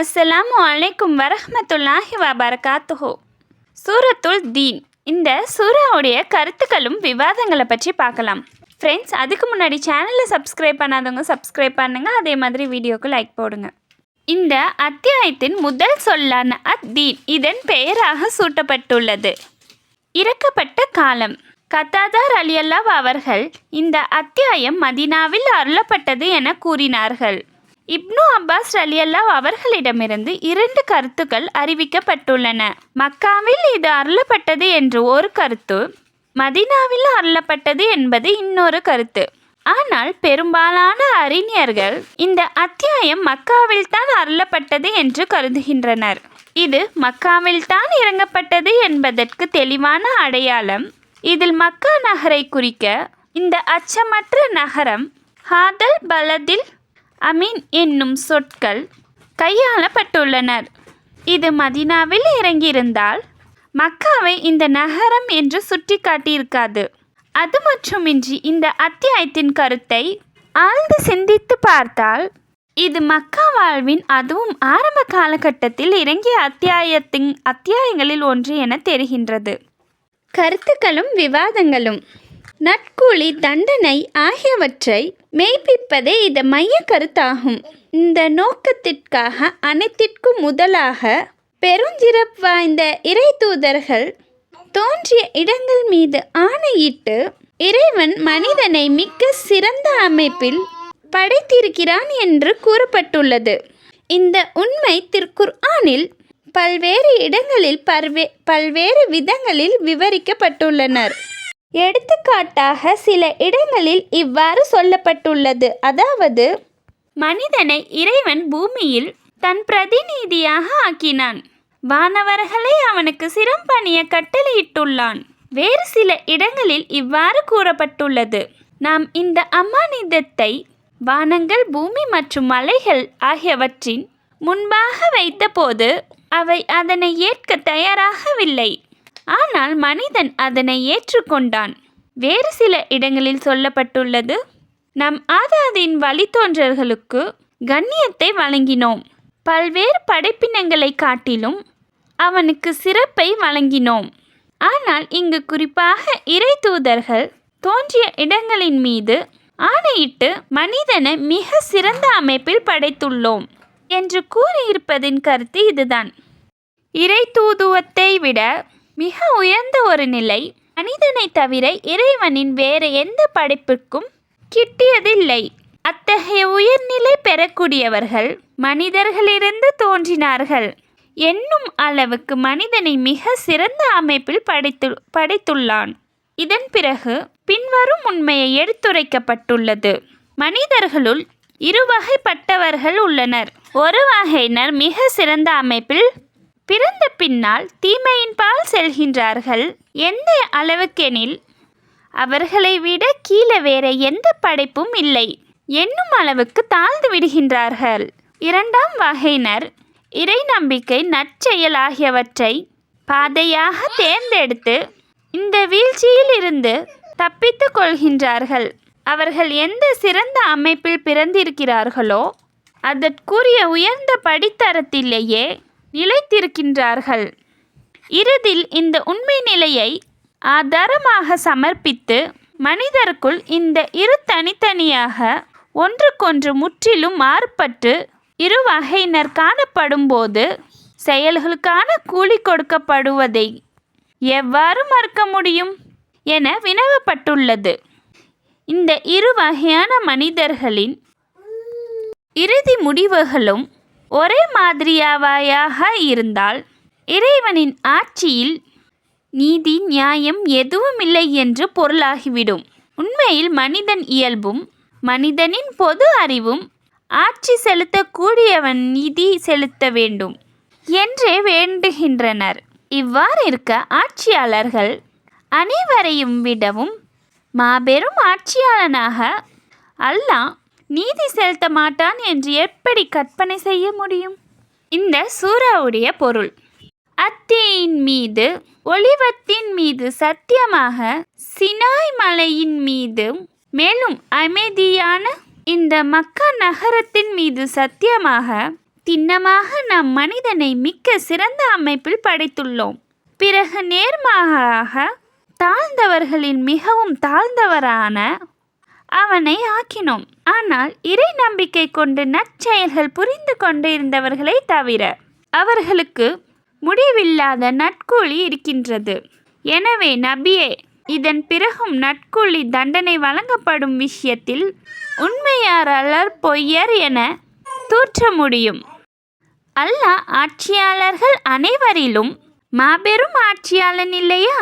அஸ்ஸலாமு வலைக்கும் வரஹமத்துல்லாஹி வபரகாத்துஹோ. சூரத்துல் தீன். இந்த சூராவுடைய கருத்துக்களும் விவாதங்களை பற்றி பார்க்கலாம். ஃப்ரெண்ட்ஸ் அதுக்கு முன்னாடி சேனலை சப்ஸ்கிரைப் பண்ணாதவங்க சப்ஸ்கிரைப் பண்ணுங்கள் அதே மாதிரி வீடியோக்கு லைக் போடுங்க. இந்த அத்தியாயத்தின் முதல் சொல்லான அத்தீன் இதன் பெயராக சூட்டப்பட்டுள்ளது. இறக்கப்பட்ட காலம். கத்தாதார் அலியல்லாவ் அவர்கள் இந்த அத்தியாயம் மதீனாவில் அருளப்பட்டது என கூறினார்கள். இப்னு அப்பாஸ் ரலியல்லாஹ் அவர்களிடமிருந்து இரண்டு கருத்துக்கள் அறிவிக்கப்பட்டுள்ளன. மக்காவில் இது அருளப்பட்டது என்று ஒரு கருத்து மதீனாவில் அருளப்பட்டது என்பது இன்னொரு கருத்து. ஆனால் பெரும்பாலான அறிஞர்கள் இந்த அத்தியாயம் மக்காவில் தான் அருளப்பட்டது என்று கருதுகின்றனர். இது மக்காவில் தான் இறங்கப்பட்டது என்பதற்கு தெளிவான அடையாளம் இதில் மக்கா நகரை குறிக்க இந்த அச்சமற்ற நகரம் ஹாதல் பலதில் அமீன் என்னும் சொற்கள் கையாளப்பட்டுள்ளனர். இது மதினாவில் இறங்கியிருந்தால் மக்காவை இந்த நகரம் என்று சுட்டி காட்டியிருக்காது அது மட்டுமின்றி இந்த அத்தியாயத்தின் கருத்தை ஆழ்ந்து சிந்தித்து பார்த்தால் இது மக்கா வாழ்வின் அதுவும் ஆரம்ப காலகட்டத்தில் இறங்கிய அத்தியாயத்தின் அத்தியாயங்களில் ஒன்று என தெரிகின்றது. கருத்துக்களும் விவாதங்களும் நட்கூலி தண்டனை ஆகியவற்றை மெய்ப்பிப்பதே இது மைய கருத்தாகும். இந்த நோக்கத்திற்காக அனைத்திற்கும் முதலாக பெருஞ்சிறப்பு வாய்ந்த இறை தூதர்கள் தோன்றிய இடங்கள் மீது ஆணையிட்டு இறைவன் மனிதனை மிக்க சிறந்த அமைப்பில் படைத்திருக்கிறான் என்று கூறப்பட்டுள்ளது. இந்த உண்மை திருக்குர்ஆனில் பல்வேறு இடங்களில் பல்வே பல்வேறு விதங்களில் விவரிக்கப்பட்டுள்ளனர். எடுத்துக்காட்டாக சில இடங்களில் இவ்வாறு சொல்லப்பட்டுள்ளது. அதாவது மனிதனை இறைவன் பூமியில் தன் பிரதிநிதியாக ஆக்கினான். வானவர்களை அவனுக்கு சிரம்பணிய கட்டளையிட்டுள்ளான். வேறு சில இடங்களில் இவ்வாறு கூறப்பட்டுள்ளது. நாம் இந்த அம்மானிதத்தை வானங்கள் பூமி மற்றும் மலைகள் ஆகியவற்றின் முன்பாக வைத்தபோது அவை அதனை ஏற்க தயாராகவில்லை. ஆனால் மனிதன் அதனை ஏற்றுக்கொண்டான். வேறு சில இடங்களில் சொல்லப்பட்டுள்ளது நம் ஆதாதின் வழித்தோன்றர்களுக்கு கண்ணியத்தை வழங்கினோம். பல்வேறு படைப்பினங்களை காட்டிலும் அவனுக்கு சிறப்பை வழங்கினோம். ஆனால் இங்கு குறிப்பாக இறை தூதர்கள் தோன்றிய இடங்களின் மீது ஆணையிட்டு மனிதனை மிக சிறந்த அமைப்பில் படைத்துள்ளோம் என்று கூறியிருப்பதின் கருத்து இதுதான். இறை தூதுவத்தை விட மிக உயர்ந்த ஒரு நிலை. மனிதனை தவிர இறைவனின் வேறு எந்த படைப்புக்கும் கிட்டியதில்லை. அத்தகைய உயர்நிலை பெறக்கூடியவர்கள் மனிதர்களிலிருந்து தோன்றினார்கள். என்னும் அளவுக்கு மனிதனை மிக சிறந்த அமைப்பில் படைத்து படைத்துள்ளான். இதன் பிறகு பின்வரும் உண்மையை எடுத்துரைக்கப்பட்டுள்ளது. மனிதர்களுள் இரு வகைப்பட்டவர்கள் உள்ளனர். ஒரு வகையினர் மிக சிறந்த அமைப்பில் பிறந்த பின்னால் தீமையின் பால் செல்கின்றார்கள். எந்த அளவுக்கெனில் அவர்களை விட கீழே வேற எந்த படைப்பும் இல்லை. என்னும் அளவுக்கு தாழ்ந்து விடுகின்றார்கள். இரண்டாம் வகையினர் இறை நம்பிக்கை நற்செயல் ஆகியவற்றை பாதையாக தேர்ந்தெடுத்து இந்த வீழ்ச்சியில் இருந்து தப்பித்து கொள்கின்றார்கள். அவர்கள் எந்த சிறந்த அமைப்பில் பிறந்திருக்கிறார்களோ அதற்குரிய உயர்ந்த படித்தரத்திலேயே நிலைத்திருக்கின்றார்கள். இறுதியில் இந்த உண்மை நிலையை ஆதாரமாக சமர்ப்பித்து மனிதருக்குள் இந்த இரு தனித்தனியாக ஒன்றுக்கொன்று முற்றிலும் மாறுபட்டு இரு வகையினர் காணப்படும்போது செயல்களுக்கான கூலி கொடுக்கப்படுவதை எவ்வாறு மறுக்க முடியும் என வினவப்பட்டுள்ளது. இந்த இரு வகையான மனிதர்களின் இறுதி முடிவுகளும் ஒரே மாதிரியாவாயாக இருந்தால் இறைவனின் ஆட்சியில் நீதி நியாயம் எதுவும் இல்லை என்று பொருளாகிவிடும். உண்மையில் மனிதன் இயல்பும் மனிதனின் பொது அறிவும் ஆட்சி செலுத்தக்கூடியவன் நிதி செலுத்த வேண்டும் என்றே வேண்டுகின்றனர். இவ்வாறு இருக்க ஆட்சியாளர்கள் அனைவரையும் விடவும் மாபெரும் ஆட்சியாளனாக அல்லாஹ் நீதி செலுத்த மாட்டான் என்று எப்படி கற்பனை செய்ய முடியும்? இந்த சூறாவுடைய பொருள். அத்தியின் மீது ஒளிவத்தின் மீது சத்தியமாக சினாய் மலையின் மீது மேலும் அமைதியான இந்த மக்கா நகரத்தின் மீது சத்தியமாக திண்ணமாக நம் மனிதனை மிக்க சிறந்த அமைப்பில் படைத்துள்ளோம். பிறகு நேர்மாறாக தாழ்ந்தவர்களின் மிகவும் தாழ்ந்தவரான அவனை ஆக்கினோம். ஆனால் இறை நம்பிக்கை கொண்டு நற்செயல்கள் புரிந்து கொண்டிருந்தவர்களை தவிர அவர்களுக்கு முடிவில்லாத நட்கூலி இருக்கின்றது. எனவே நபியே இதன் பிறகும் நட்கூலி தண்டனை வழங்கப்படும் விஷயத்தில் உண்மையார் அல்லர் பொய்யர் என தூற்ற முடியும். அல்லாஹ் ஆட்சியாளர்கள் அனைவரிலும் மாபெரும் ஆட்சியாளன் இல்லையா?